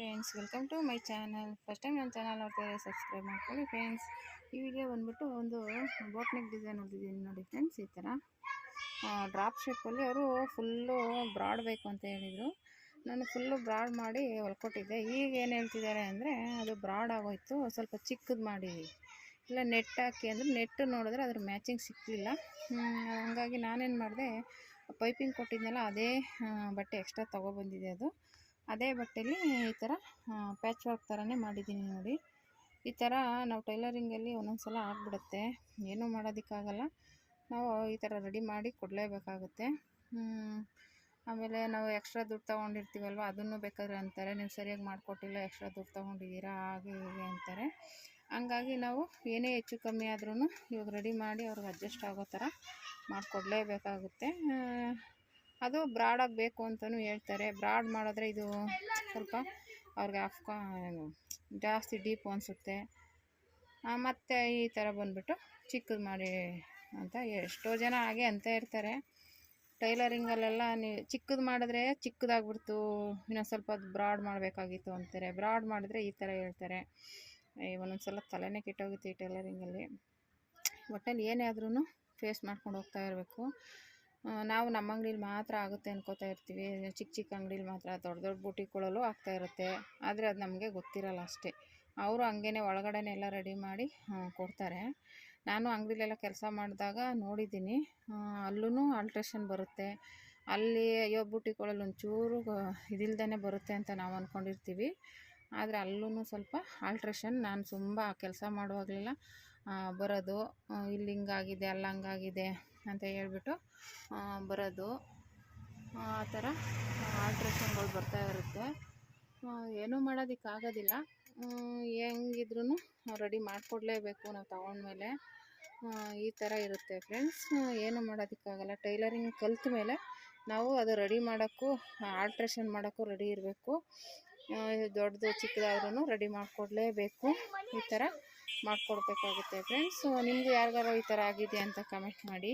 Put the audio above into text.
Friends welcome to my channel first time ನನ್ನ channel ನೋಡ್ತಾರೆ subscribe ಮಾಡ್ಕೊಳ್ಳಿ ಫ್ರೆಂಡ್ಸ್ ಈ ವಿಡಿಯೋ ಬಂದ್ಬಿಟ್ಟು ಒಂದು ಬೋಟ್ನೆಕ್ ಡಿಸೈನ್ ಹೊಂದಿದ್ದೀನಿ ನೋಡಿ ಫ್ರೆಂಡ್ಸ್ ಈ ಥರ ಡ್ರಾಪ್ ಶೇಪಲ್ಲಿ ಅವರು ಫುಲ್ಲು ಬ್ರಾಡ್ ಬೇಕು ಅಂತ ಹೇಳಿದರು. ನಾನು ಫುಲ್ಲು ಬ್ರಾಡ್ ಮಾಡಿ ಹೊಲ್ಕೊಟ್ಟಿದ್ದೆ. ಈಗ ಏನು ಹೇಳ್ತಿದ್ದಾರೆ ಅಂದರೆ ಅದು ಬ್ರಾಡ್ ಆಗೋಯ್ತು. ಸ್ವಲ್ಪ ಚಿಕ್ಕದು ಮಾಡಿ. ಇಲ್ಲ ನೆಟ್ ಹಾಕಿ ಅಂದರೆ ನೆಟ್ಟು ನೋಡಿದ್ರೆ ಅದ್ರ ಮ್ಯಾಚಿಂಗ್ ಸಿಕ್ಕಲಿಲ್ಲ ಹಾಗಾಗಿ ನಾನೇನು ಮಾಡಿದೆ ಪೈಪಿಂಗ್ ಕೊಟ್ಟಿದ್ನಲ್ಲ, ಅದೇ ಬಟ್ಟೆ ಎಕ್ಸ್ಟ್ರಾ ತೊಗೊಬಂದಿದೆ ಅದು. ಅದೇ ಬಟ್ಟೆಲಿ ಈ ಥರ ಪ್ಯಾಚ್ ವರ್ಕ್ ಥರನೇ ಮಾಡಿದ್ದೀನಿ ನೋಡಿ. ಈ ಥರ ನಾವು ಟೈಲರಿಂಗಲ್ಲಿ ಒಂದೊಂದು ಸಲ ಆಗಿಬಿಡುತ್ತೆ. ಏನೂ ಮಾಡೋದಕ್ಕಾಗಲ್ಲ. ನಾವು ಈ ಥರ ರೆಡಿ ಮಾಡಿ ಕೊಡಲೇಬೇಕಾಗುತ್ತೆ. ಆಮೇಲೆ ನಾವು ಎಕ್ಸ್ಟ್ರಾ ದುಡ್ಡು ತೊಗೊಂಡಿರ್ತೀವಲ್ವ, ಅದನ್ನು ಬೇಕಾದ್ರೆ ಅಂತಾರೆ. ನೀವು ಸರಿಯಾಗಿ ಮಾಡಿಕೊಟ್ಟಿಲ್ಲ ಎಕ್ಸ್ಟ್ರಾ ದುಡ್ಡು ತೊಗೊಂಡಿದ್ದೀರಾ, ಹಾಗೆ ಹೀಗೆ ಅಂತಾರೆ. ಹಂಗಾಗಿ ನಾವು ಏನೇ ಹೆಚ್ಚು ಕಮ್ಮಿ ಆದ್ರೂ ಇವಾಗ ರೆಡಿ ಮಾಡಿ ಅವ್ರಿಗೆ ಅಡ್ಜಸ್ಟ್ ಆಗೋ ಥರ ಮಾಡಿಕೊಡ್ಲೇಬೇಕಾಗುತ್ತೆ. ಅದು ಬ್ರಾಡಾಗಿ ಬೇಕು ಅಂತಲೂ ಹೇಳ್ತಾರೆ. ಬ್ರಾಡ್ ಮಾಡಿದ್ರೆ ಇದು ಸ್ವಲ್ಪ ಅವ್ರಿಗೆ ಏನು ಜಾಸ್ತಿ ಡೀಪ್ ಅನಿಸುತ್ತೆ. ಮತ್ತು ಈ ಥರ ಬಂದುಬಿಟ್ಟು ಚಿಕ್ಕದು ಮಾಡಿ ಅಂತ ಎಷ್ಟೋ ಜನ ಹಾಗೆ ಅಂತ ಇರ್ತಾರೆ ಟೈಲರಿಂಗಲ್ಲೆಲ್ಲ ನೀವು ಚಿಕ್ಕದು ಮಾಡಿದ್ರೆ ಚಿಕ್ಕದಾಗ್ಬಿಡ್ತು. ಇನ್ನೊಂದು ಸ್ವಲ್ಪ ಬ್ರಾಡ್ ಮಾಡಬೇಕಾಗಿತ್ತು ಅಂತಾರೆ. ಬ್ರಾಡ್ ಮಾಡಿದ್ರೆ ಈ ಥರ ಹೇಳ್ತಾರೆ. ಒಂದೊಂದು ಸಲ ತಲೆನೇ ಕೆಟ್ಟೋಗುತ್ತೆ ಈ ಟೈಲರಿಂಗಲ್ಲಿ. ಒಟ್ಟಲ್ಲಿ ಏನೇ ಆದ್ರೂ ಫೇಸ್ ಮಾಡ್ಕೊಂಡು ಹೋಗ್ತಾ ಇರಬೇಕು. ನಾವು ನಮ್ಮ ಅಂಗಡೀಲಿ ಮಾತ್ರ ಆಗುತ್ತೆ ಅನ್ಕೋತಾ ಇರ್ತೀವಿ. ಚಿಕ್ಕ ಚಿಕ್ಕ ಅಂಗಡೀಲಿ ಮಾತ್ರ, ದೊಡ್ಡ ದೊಡ್ಡ ಬುಟಿಗಳಲ್ಲೂ ಆಗ್ತಾ ಇರುತ್ತೆ. ಆದರೆ ಅದು ನಮಗೆ ಗೊತ್ತಿರಲ್ಲ ಅಷ್ಟೇ. ಅವರು ಹಂಗೇ ಒಳಗಡೆನೆ ಎಲ್ಲ ರೆಡಿ ಮಾಡಿ ಕೊಡ್ತಾರೆ. ನಾನು ಅಂಗಡಿಲೆಲ್ಲ ಕೆಲಸ ಮಾಡಿದಾಗ ನೋಡಿದ್ದೀನಿ. ಅಲ್ಲೂ ಆಲ್ಟ್ರೇಷನ್ ಬರುತ್ತೆ. ಅಲ್ಲಿ, ಅಯ್ಯೋ ಬುಟಿಗಳಲ್ಲಿ ಒಂಚೂರು ಇದಿಲ್ದೇ ಬರುತ್ತೆ ಅಂತ ನಾವು ಅಂದ್ಕೊಂಡಿರ್ತೀವಿ ಆದರೆ ಅಲ್ಲೂ ಸ್ವಲ್ಪ ಆಲ್ಟ್ರೇಷನ್ ನಾನು ತುಂಬ ಕೆಲಸ ಮಾಡುವಾಗಲೆಲ್ಲ ಬರೋದು. ಇಲ್ಲಿ ಹಿಂಗಾಗಿದೆ, ಅಲ್ಲಿ ಹಂಗಾಗಿದೆ ಅಂತ ಹೇಳ್ಬಿಟ್ಟು ಬರೋದು. ಆ ಥರ ಆಲ್ಟ್ರೇಷನ್ಗಳು ಬರ್ತಾ ಇರುತ್ತೆ. ಏನೂ ಮಾಡೋದಕ್ಕಾಗೋದಿಲ್ಲ. ಹೆಂಗಿದ್ರೂ ರೆಡಿ ಮಾಡಿಕೊಡ್ಲೇಬೇಕು ನಾವು ತಗೊಂಡ್ಮೇಲೆ. ಈ ಥರ ಇರುತ್ತೆ ಫ್ರೆಂಡ್ಸ್. ಏನು ಮಾಡೋದಕ್ಕಾಗಲ್ಲ. ಟೈಲರಿಂಗ್ ಕಲ್ತ ಮೇಲೆ ನಾವು ಅದು ರೆಡಿ ಮಾಡೋಕ್ಕೂ ಆಲ್ಟ್ರೇಷನ್ ಮಾಡೋಕ್ಕೂ ರೆಡಿ ಇರಬೇಕು. ದೊಡ್ಡದು ಚಿಕ್ಕದಾದ್ರೂ ರೆಡಿ ಮಾಡಿಕೊಡ್ಲೇಬೇಕು. ಈ ಥರ ಮಾಡಿಕೊಡ್ಬೇಕಾಗುತ್ತೆ ಫ್ರೆಂಡ್ಸ್ ನಿಮಗೂ ಯಾರಿಗಾರು ಈ ಥರ ಆಗಿದೆ ಅಂತ ಕಮೆಂಟ್ ಮಾಡಿ.